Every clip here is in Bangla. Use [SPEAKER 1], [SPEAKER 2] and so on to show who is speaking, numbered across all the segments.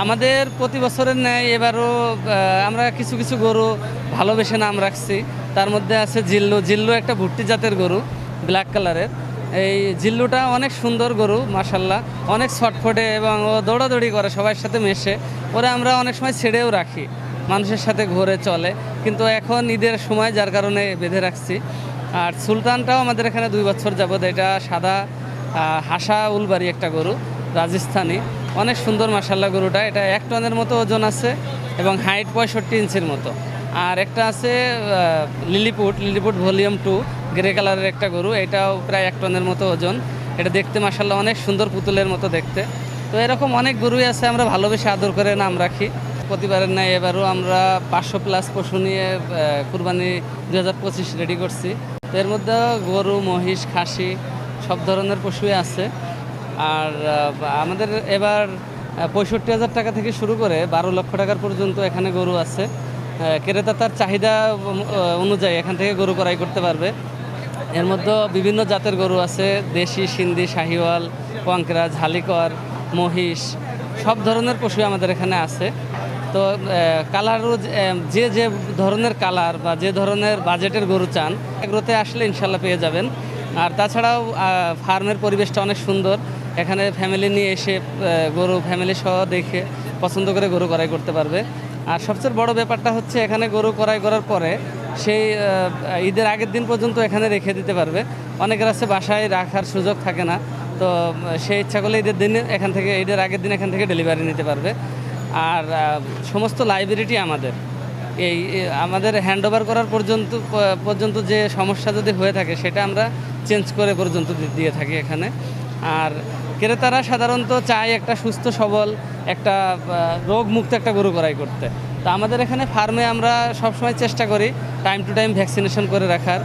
[SPEAKER 1] আমাদের প্রতি বছরের ন্যায় এবারও আমরা কিছু কিছু গরু ভালোবেসে নাম রাখছি। তার মধ্যে আছে জিল্লু। জিল্লু একটা ভুট্টি জাতের গরু ব্ল্যাক কালারের এই জিল্লুটা অনেক সুন্দর গরু মাসাল্লাহ অনেক ছটফটে এবং ও দৌড়াদৌড়ি করে, সবার সাথে মেশে। ওরা আমরা অনেক সময় ছেড়েও রাখি, মানুষের সাথে ঘুরে চলে। কিন্তু এখন ঈদের সময়, যার কারণে বেঁধে রাখছি। আর সুলতানটাও আমাদের এখানে দুই বছর যাবত এটা সাদা হাসা উলবাড়ি একটা গরু, রাজস্থানি। অনেক সুন্দর মাসাল্লাহ গরুটা। এটা এক টনের মতো ওজন আছে এবং হাইট পঁয়ষট্টি ইঞ্চির মতো। আর একটা আছে Lilliput. Lilliput volume two, grey কালারের একটা গরু। এটাও প্রায় এক টনের মতো ওজন। এটা দেখতে মাসাল্লাহ অনেক সুন্দর পুতুলের মতো দেখতে। তো এরকম অনেক গরুই আছে, আমরা ভালোবেসে আদর করে নাম রাখি। প্রতিবারের ন্যায় এবারও আমরা পাঁচশো প্লাস পশু নিয়ে কুরবানি দু হাজার পঁচিশ রেডি করছি। এর মধ্যে গরু, মহিষ, খাসি সব ধরনের পশুই আছে। আর আমাদের এবার পঁয়ষট্টি হাজার টাকা থেকে শুরু করে বারো লক্ষ টাকার পর্যন্ত এখানে গরু আছে। ক্রেতা তার চাহিদা অনুযায়ী এখান থেকে গরু ক্রয় করতে পারবে। এর মধ্যে বিভিন্ন জাতের গরু আছে, দেশি, সিন্ধি, শাহিওয়াল কঙ্করা ঝালিকর মহিষ, সব ধরনের পশু আমাদের এখানে আছে। তো কালারও যে যে ধরনের কালার বা যে ধরনের বাজেটের গরু চান, এগুলোতে আসলে ইনশাল্লাহ পেয়ে যাবেন। আর তাছাড়াও ফার্মের পরিবেশটা অনেক সুন্দর। এখানে ফ্যামিলি নিয়ে এসে গরু ফ্যামিলি সহ দেখে পছন্দ করে গরু ক্রয় করতে পারবে। আর সবচেয়ে বড় ব্যাপারটা হচ্ছে, এখানে গরু ক্রয় করার পরে সেই ঈদের আগের দিন পর্যন্ত এখানে রেখে দিতে পারবে। অনেকের আছে বাসায় রাখার সুযোগ থাকে না, তো সেই ইচ্ছা করলে ঈদের দিন এখান থেকে, ঈদের আগের দিন এখান থেকে ডেলিভারি নিতে পারবে। আর সমস্ত লাইব্রেরিটি আমাদের। এই আমাদের হ্যান্ড ওভার করার পর্যন্ত পর্যন্ত যে সমস্যা যদি হয়ে থাকে, সেটা আমরা চেঞ্জ করে পর্যন্ত দিয়ে থাকি এখানে। আর ক্রেতারা সাধারণত চায় একটা সুস্থ, সবল, একটা রোগমুক্ত একটা গরু ক্রয় করতে। তো আমাদের এখানে ফার্মে আমরা সবসময় চেষ্টা করি টাইম টু টাইম ভ্যাকসিনেশন করে রাখার।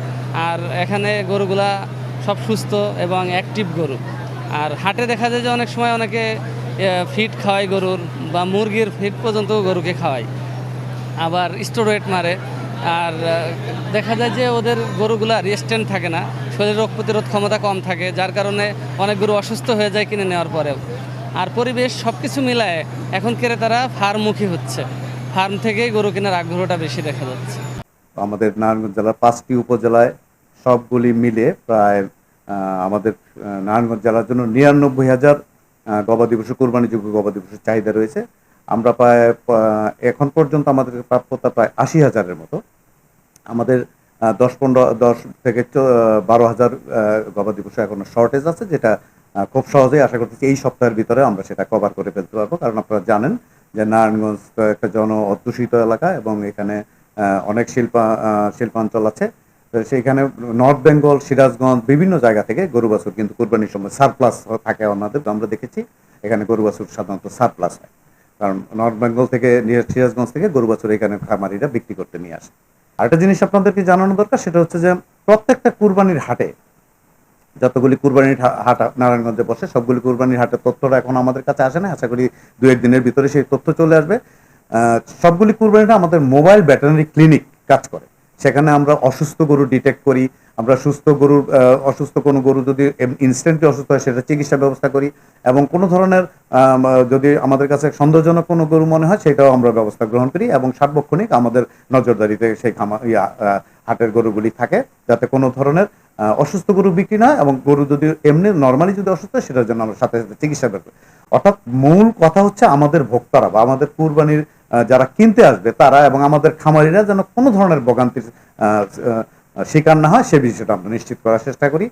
[SPEAKER 1] আর এখানে গরুগুলা সব সুস্থ এবং অ্যাক্টিভ গরু। আর হাটে দেখা যায় যে অনেক সময় অনেকে ফিট খাওয়ায় গরুর বা মুরগির ফিট পর্যন্ত গরুকে খাওয়ায়। আবার স্টোরয়েড মারে। আর দেখা যায় যে ওদের গরুগুলা রেস্টেন্ট থাকে না। শরীর রোগ প্রতিরোধ ক্ষমতা কম থাকে, যার কারণে অনেক গরু অসুস্থ হয়ে যায় কিনে নেওয়ার পরেও। আর পরিবেশ সব কিছু মিলায় এখন ক্রেতারা ফার্মমুখী হচ্ছে। ফার্ম থেকেই গরু কেনার আগ্রহটা বেশি দেখা যাচ্ছে।
[SPEAKER 2] আমাদের নারায়ণগঞ্জ জেলার পাঁচটি উপজেলায় সবগুলি মিলে প্রায় আমাদের নারায়ণগঞ্জ জেলার জন্য নিরানব্বই হাজার গবাদি পশু, কোরবানিযোগ্য গবাদি পশুর চাহিদা রয়েছে। আমরা প্রায় এখন পর্যন্ত আমাদের প্রাপ্যতা প্রায় আশি হাজারের মতো। আমাদের দশ পনেরো, দশ থেকে বারো হাজার গবাদি পশু এখনও শর্টেজ আছে, যেটা খুব সহজেই আশা করতেছি এই সপ্তাহের ভিতরে আমরা সেটা কভার করে ফেলতে পারব। কারণ আপনারা জানেন যে নারায়ণগঞ্জ একটা জন অধ্যুষিত এলাকা এবং এখানে অনেক শিল্পা শিল্পাঞ্চল আছে। তো সেইখানে নর্থ বেঙ্গল সিরাজগঞ্জ বিভিন্ন জায়গা থেকে গরু বাছুর কিন্তু কুরবানির সময় সারপ্লাস থাকে ওনাদের আমরা দেখেছি। এখানে গরু বাছুর সাধারণত সারপ্লাস হয়। কারণ নর্থ বেঙ্গল থেকে নিয়ে সিরাজগঞ্জ থেকে গরু বাছুর এখানে খামারিরা বিক্রি করতে নিয়ে আসে। আরেকটা জিনিস আপনাদেরকে জানানো দরকার, সেটা হচ্ছে যে প্রত্যেকটা কুরবানির হাটে যতগুলি কুরবানির হাট নারায়ণগঞ্জে বসে, সবগুলি কুরবানির হাটের তথ্যটা এখন আমাদের কাছে আসে না। আশা করি দু একদিনের ভিতরে সেই তথ্য চলে আসবে। সবগুলি কুরবানিটা আমাদের মোবাইল ব্যাটারি ক্লিনিক কাজ করে। সেখানে আমরা অসুস্থ গরু ডিটেক্ট করি আমরা সুস্থ গরুর অসুস্থ কোনো গরু যদি ইনস্ট্যান্টলি অসুস্থ হয়, সেটা চিকিৎসা ব্যবস্থা করি। এবং কোনো ধরনের যদি আমাদের কাছে সন্দেহজনক কোনো গরু মনে হয়, সেটাও আমরা ব্যবস্থা গ্রহণ করি এবং সার্বক্ষণিক আমাদের নজরদারিতে সেই খামা, ইয়া হাটের গরুগুলি থাকে যাতে কোনো ধরনের অসুস্থ গরু বিক্রি না এবং গরু যদি এমনি নর্মালি যদি অসুস্থ হয়, সেটার জন্য আমরা সাথে সাথে চিকিৎসা ব্যবস্থা অর্থাৎ মূল কথা হচ্ছে আমাদের ভোক্তারা বা আমাদের কুরবানির যারা কিনতে আসবে, তারা এবং আমাদের খামারিরা যেন কোনো ধরনের ভোগান্তির শিকার না হয় সে বিষয়টা আমরা নিশ্চিত করার চেষ্টা করি।